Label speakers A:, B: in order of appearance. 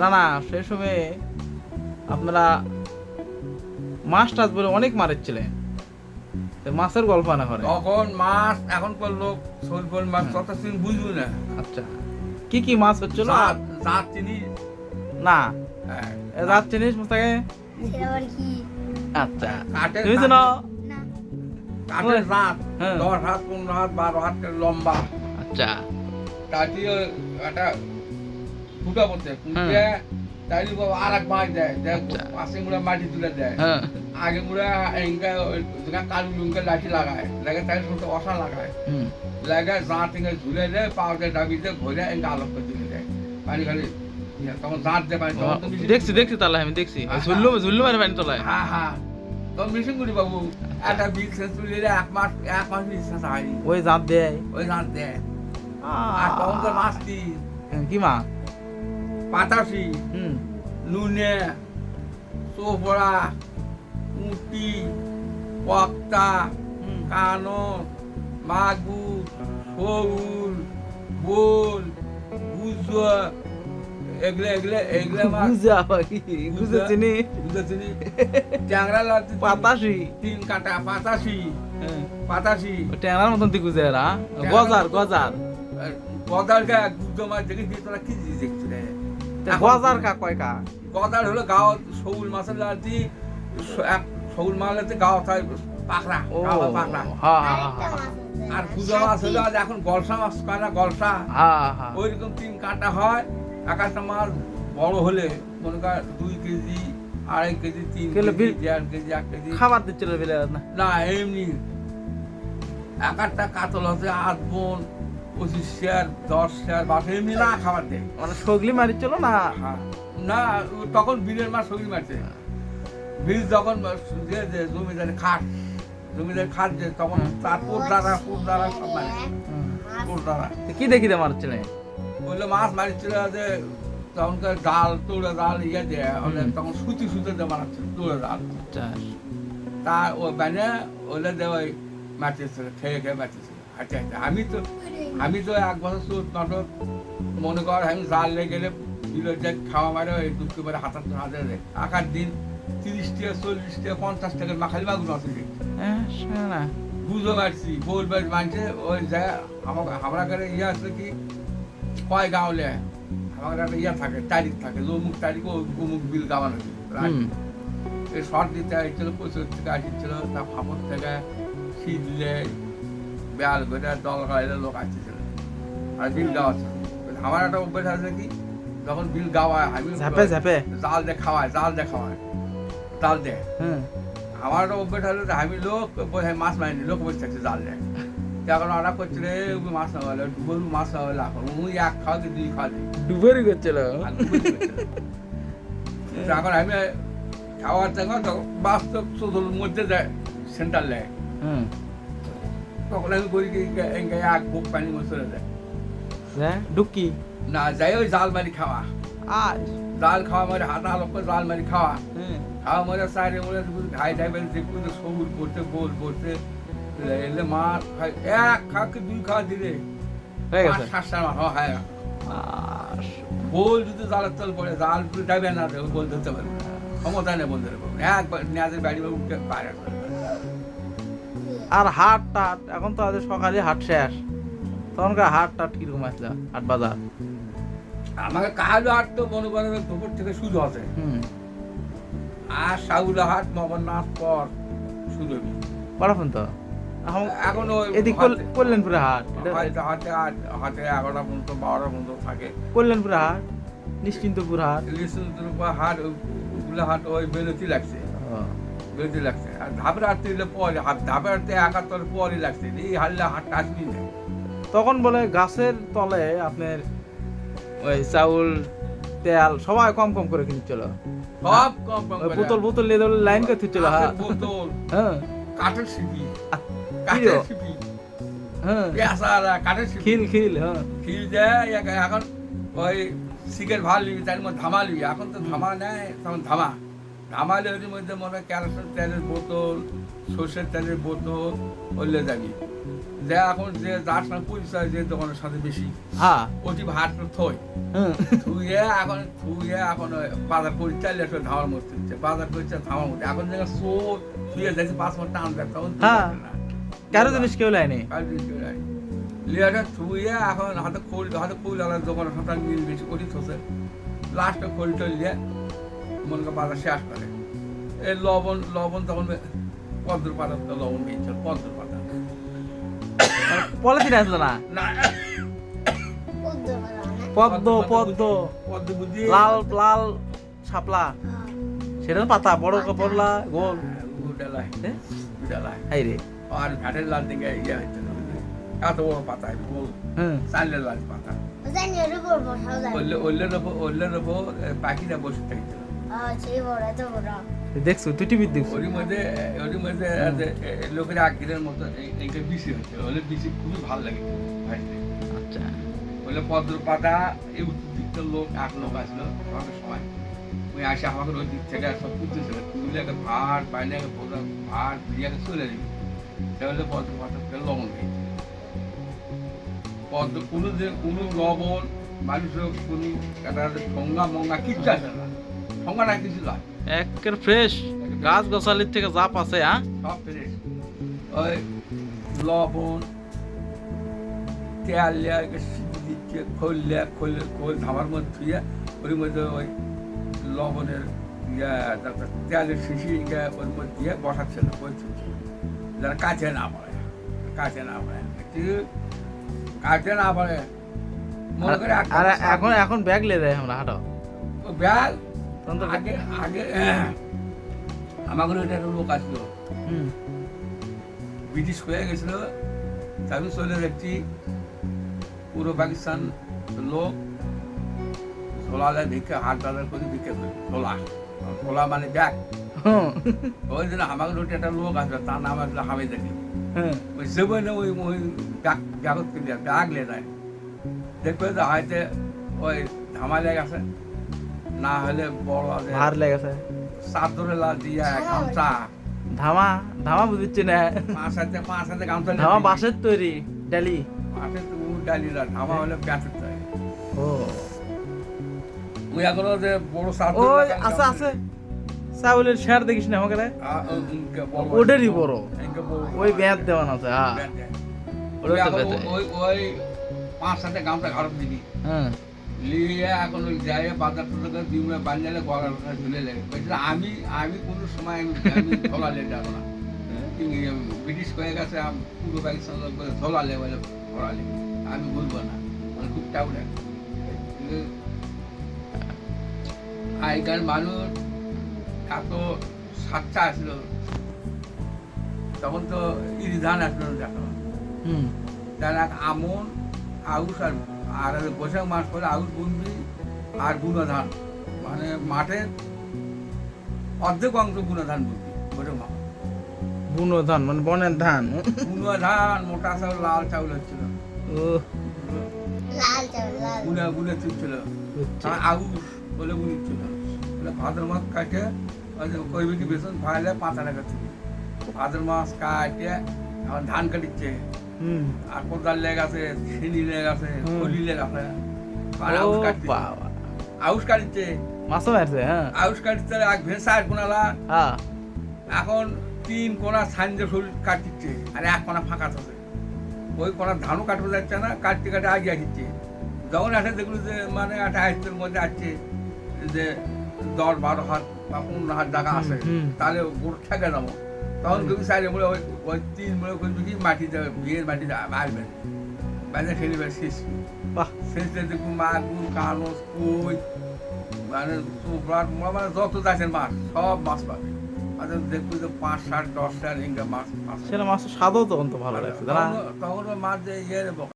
A: না না সেই সময় আপনারা মাছ টাছ বলে অনেক মারেছিলেন। তো মাছের গল্প না করে?
B: তখন মাছ এখন কর লোক সরবল মাছ তত দিন বুঝব না।
A: আচ্ছা। কি কি মাছ হচ্ছিল?
B: জাত চিনি।
A: না।
B: হ্যাঁ,
A: রাত জিনিস মুস্তাকে?
C: সেটা আবার কি?
A: আচ্ছা। তুমি জানো
C: না।
B: কাঠের জাত।
A: হ্যাঁ।
B: দশ হাত পনেরো হাত বারো হাত লম্বা।
A: আচ্ছা।
B: তাটি একটা ফুটা করতে ফুটে তাই আর এক মাছ দেয়
A: আচ্ছা।
B: পাশে মুড়ে মাটি তুলে দেয়।
A: হ্যাঁ।
B: আগে মুড়ে এঙ্কা কালু লুঙ্কে লাঠি লাগায় লাগে তাই শুনতে অসা লাগায়। লাগে জাঁত থেকে ঝুলে দেয় পাউডে ডাবিতে ভরে এঙ্কা আলোক করে তুলে দেয়। পানি খালি তখন জাঁত দেয় পানি
A: দেখছি দেখছি তাহলে আমি দেখছি।
B: হ্যাঁ,
A: ঝুল্লু ঝুল্লু মারে পানি তোলায়।
B: হ্যাঁ হ্যাঁ। তখন মিশিং করি বাবু। একটা বিল শেষ তুলে এক মাস এক মাস
A: ওই জাত দেয়।
B: ওই জাঁত দেয়। আর তখন তো মাছ কি
A: মা?
B: পাতাশি নুনে সোপড়া উটি পক্তা। কানো মাগুর শৌল বোল গুজো এগুলো এগুলো এগুলো মাছ
A: গুজা পাখি গুজা চিনি।
B: বুঝতে চিনি। ট্যাংরা লাগছে
A: পাতাসি
B: তিন কাটা পাতাশি
A: হ্যাঁ। ট্যাংরার মতন গুজে গজার গজার।
B: গদার গা গুজো মাছ দেখে দিয়ে তোরা কি দেখছি রে
A: গজার কা কয় কা?
B: গদার হলো গাও শৌল মাছের লালটি এক শৌল মালেতে গাও থাকে পাকড়া গাও পাকড়া।
A: হ্যাঁ।
B: আর গুজো মাছ হলো এখন গলসা মাছ কয় না গলসা
A: হ্যাঁ হ্যাঁ
B: ওইরকম তিন কাটা হয় এক একটা মাছ বড় হলে মনে কর দুই কেজি আড়াই কেজি তিন কেজি দেড় কেজি এক কেজি।
A: খাবার দিচ্ছিল না?
B: এমনি। এক একটা কাতল হচ্ছে আট বোন পঁচিশ শেয়ার দশ শেয়ার বাস এমনি না। খাবার দেয়।
A: মানে সগলি মারিছিল না?
B: হ্যাঁ। না তখন বিলের মাছ সবই মারছে। বিল যখন জমিদারের খাট জমিদার খাট যে তখন তার কোট দ্বারা কোট দ্বারা সব মারে। কোট দ্বারা
A: কি দেখি দে মারছিলেন
B: বললে মাছ মারিছিল যে তখনকার ডাল তোড়ে ডাল ইয়ে দেয়। তখন সুতি সুতে দিয়ে মারাচ্ছে তোড়ে ডাল।
A: আচ্ছা।
B: তা ও বানে ওলে দিয়ে ওই মারতেছিল খেয়ে খেয়ে মারতেছিল হাঁটে হাঁটে আমি তো আমি তো এক বছর চোদ্দ নাটক মনে কর আমি জাল লেগে গেলে বিলের খাওয়া মারে ওই দুঃখ করে হাতার দেয় আকার দিন তিরিশ টাকা চল্লিশ টাকা পঞ্চাশ টাকার মাখালি মাগুর আছে
A: হ্যাঁ
B: বুঝতে পারছি বোল মানছে ওই যায় আমার আমরা কাছে ইয়ে আছে কি কয় গাঁওলে? আমার একটা ইয়ে থাকে তারিখ থাকে যে অমুক তারিখ ও অমুক বিল গাওয়ানো এই শর্ট দিতে আসছিল প্রচুর থেকে আসছিল তা ফাপড় থেকে শীতলে বেয়াল করে দল গাইলে লোক আসছিল আর বিল গাওয়া আমার একটা অভ্যাস আছে কি যখন বিল গাওয়ায় আমি
A: ঝাপে ঝাপে।
B: জাল দিয়ে খাওয়ায় জাল দিয়ে খাওয়ায়। জাল দেয়। আমার একটা অভ্যাস আছে যে আমি লোক মাছ মারিনি লোক বসে থাকছে জাল দেয়। এখন ওরা করছে রে মাছ না হলে ডুবর মাছ না হলে এখন ওই এক খাওয়া দুই খাওয়া
A: ডুবেরি করছিল।
B: করছে। এখন আমি খাওয়ার তখন বাস্তব শুধুর মধ্যে দেয় সেন্টার লেয় তখন আমি করি কি এঙ্গে এক বুক পানি মশলে দেয়
A: হ্যাঁ ডুকি
B: না যাই ওই জাল মারি খাওয়া
A: আজ?
B: জাল খাওয়া মারি হাতা লোক জাল মারি খাওয়া খাওয়া মরে সাইডে মরে ঘাই টাই বেল দেখব তো সবুজ করতে গোল করতে এলে মা খাই এক খাকে দুই খাওয়া দিলে।
A: হয়ে
B: পাঁচ
A: গেছে।
B: সাত সাত মাস হ্যাঁ। গোল যদি জালের তল পড়ে জাল পুরো যাবে না গোল ধরতে পারবে ক্ষমতা নেই না একবার নেয়াদের বাড়ি উঠতে পারে।
A: আর হাট টাট এখন তো আজ সকালে হাট শেষ। তখনকার হাট টাট কীরকম আসলো? হাট বাজার?
B: আমাকে কালো হাট তো মনে করেন দুপুর থেকে শুরু আছে। আর সাউলা হাট মগন্নাথ পর শুরু হবে।
A: কড়াফোন তো? এখন
B: এখন
A: এদিক কল্যাণপুরে হাট।
B: হাতে আট- হাতে এগারোটা পর্যন্ত বারোটা পর্যন্ত থাকে।
A: কল্যাণপুরে হাট নিশ্চিন্তপুর হাট।
B: লিসুনপুর হাট ওগুলো হাট ওই বেলতি লাগছে।
A: ও,
B: লাগছে। আর ধাপের হাট দিলে পরে ধাপের হাটতে একাত্তর পরে লাগছে এই হারলে হাটটা আসবি না।
A: তখন বলে গাছের তলে আপনার ওই চাউল তেল সবাই কম কম করে কিনছিল।
B: সব কম কম করে।
A: বোতল বোতল নিয়ে ধরলে লাইন করে হ্যাঁ।
B: কাঠের বোতল
A: হ্যাঁ।
B: কাঠের সিপি কাঠের? সিপি
A: হ্যাঁ।
B: পেঁচারা কাঠের সিপি
A: খিল খিল হ্যাঁ।
B: খিল এক- এখন ওই সিগারেট ভালো নিবি তার মধ্যে ধামা নিবি। এখন তো ধামা নেয় তখন ধামা। ধামালে ওর মধ্যে মনে হয় ক্যারোসিন তেলের বোতল সর্ষের তেলের বোতল ওলে যাবি যে এখন যে যার সঙ্গে পরিচয় যে দোকানের সাথে বেশি।
A: হ্যাঁ।
B: ওটি ভাত থই। থুয়ে এখন থুয়ে এখন বাজার করে চালিয়ে আসলে ধামার মধ্যে হচ্ছে বাজার করছে ধামার মধ্যে। এখন যে সোর থুয়ে যাচ্ছে পাঁচ মিনিট টান দেয় তখন
A: হ্যাঁ। কারও জিনিস কেউ লাইনি।
B: লিয়াটা থুয়ে এখন হাতে খোল হাতে খোল আলাদা দোকানের সাথে মিল বেশি করি থসে লাস্টে খোলটা লিয়ে মনে করে শেষ করে এই লবণ লবণ তখন পদ্ম পাতা তো লবণ দিয়েছিল পদ্ম পাতা।
A: পলিথিন আসলো না?
C: পদ্ম
A: পদ্ম পদ্ম
B: পদ্ম। বুঝি
A: লাল লাল শাপলা।
C: হ্যাঁ।
A: সেটা পাতা বড় কাপড়লা গোল? হাই রে।
B: আর ভ্যাটের লাল দিকে ইয়ে বুঝলি? এত বড় পাতা
A: হুম।
B: চালের লাল পাতা। ওল্লে ওল্লের ওপর ওল্লের ওপর পাখিরা বসে থাকছিল
C: বড়
A: দেখছ তুই টিভি দেখছ।
B: ওর মধ্যে ওর মধ্যে লোকের আগ্রের মতো এই- এইটা বেশি হচ্ছে। ওলে বেশি খুবই ভালো লাগে
A: আচ্ছা।
B: পদ্ম পাতা এই উত্তর লোক এক লোক আসলো সময় ওই আসে আমাকে ওই দিক থেকে সব তুলতেছিল তুলে একটা ভাত বাইরে পুরো ভাত দিয়ে চলে যাবি সে হলে পদ্ম পাতা ফেলে লবণ খেয়েছে। পদ্ম কোনো কোনো লবণ মানুষের কোনো একটা ঠোঙ্গা মঙ্গা কিচ্ছু আসে না। ঠোঙ্গা কিছু
A: একের ফ্রেশ গাছ গছালির থেকে জাপ আছে হ্যাঁ?
B: সব ফ্রেশ ওই লবণ তেল লিয়ে দিচ্ছে খোল লিয়ে খোল খোল ধামার মধ্যে ধুয়ে ওর মধ্যে ওই লবণের ইয়ে তারপর তেলের শিশি ওর মধ্যে দিয়ে বসাচ্ছিল বলছিল যারা কাছে না পড়ে কাছে না পড়ে। কাছে না পড়ে। মনে করে
A: এখন এখন ব্যাগ লে দেয় আমরা হাঁটো।
B: ব্যাগ? আগে আগে আমাদের ওইটা একটা লোক আসলো। ব্রিটিশ হয়ে গেছিল তারপর চলে যাচ্ছি পুরো পাকিস্তান লোক ঝোলালে ভিক্ষা হাট বাজার করে ভিক্ষা করে ঝোলা ঝোলা মানে ব্যাগ। ওই জন্য আমাকে রোটে একটা লোক আসবে তার নাম আসলে হামিদ আলী। ওই সেবে না ওই ওই ব্যাগ ব্যাগত ব্যাগ লে যায় দেখবে তো হয়তো ওই ধামালে গেছে। না হলে বড়
A: ভার লেগেছে।
B: চাদরে লা দিয়া গামছা।
A: ধামা ধামা বুঝছি না।
B: পাঁচ হাতে পাঁচ হাতে গামছা
A: ধামা বাঁশের তৈরি ডালি
B: পাশে তো উট ডালিরা ধামা হলে ব্যাটের চাই
A: ও।
B: ওই এখনও যে বড় সাত
A: ওই আছে আছে। চাউলের শেয়ার দেখিস না আমাকে রে? ওটারই বড় ওই ব্যাঁত দেওয়ান আছে ওটা তো বেঁধে।
B: ওই ওই পাঁচ সাথে গামছা ঘাড়ত দিবি
A: হ্যাঁ।
B: লিয়ে এখন ওই যায় বাজার টাজার দিমে বান্ধালে গলার কথা ঝুলে লাগে আমি আমি কোনো সময় আমি আমি ধলালে যাব না। ব্রিটিশ হয়ে গেছে আম- পূর্ব পাকিস্তান লোক বলে ধলালে বলে ধরালে আমি বলব না। মানে খুব কিন্তু আগেকার মানুষ এত সাচ্চা আসলো তখন তো ইরি ধান আসলো দেখো তারা আমন আউশ আর আর বৈশাখ মাস পরে আউশ বুনবি আর বুনো ধান। মানে মাঠের অর্ধেক অংশ বুনো ধান বুনবি বৈশাখ মাস।
A: বুনো ধান মানে বনের ধান।
B: বুনো ধান মোটা চাউল লাল চাউল হচ্ছিল।
A: ও
C: লাল
B: বুনে বুনে তুলছিল আউশ বলে বুনিচ্ছিল ভাদ্র মাস কাটে ওই যে কইবে কি বেসন ফাইলে পাঁচা টাকা তুলি ভাদ্র মাস কাটে এখন ধান কাটিচ্ছে। আর কোদাল লেগ আছে ছিনি লেগ আছে
A: হুম।
B: লেগ আছে। আর আউশ কাটছে। আউশ কাটছে।
A: মাছও মারছে হ্যাঁ।
B: আউশ কাটতে এক ভেসা এক কোনালা।
A: হ্যাঁ।
B: এখন তিন কোনা সাঞ্জে শরীর কাটছে আর এক কোনা ফাঁকা থাকে। ওই কোনা ধানও কাটতে যাচ্ছে না কাটতে কাটতে আগে আসছে। যখন আসে দেখল যে মানে একটা আয়ত্তের মধ্যে আসছে যে দশ বারো হাত বা পনেরো হাত জায়গা আছে তাহলে গোট ঠেকে যাব তখন তুমি সাইডে বলে ওই ওই তিন বলে করবি কি মাটি দেবে বিয়ের মাটিতে আসবে বাজে খেলবে শেষ
A: বাহ।
B: শেষে দেখব মাগুর কানস কই মানে মানে যত যাচ্ছেন মাছ সব মাছ পাবে। আর দেখব যে পাঁচ ষাট দশ ষাট ইনকাম মাছ
A: সেটা মাছ স্বাদও তখন তো ভালো লাগছে
B: তখন তখন মাছ যে ইয়ে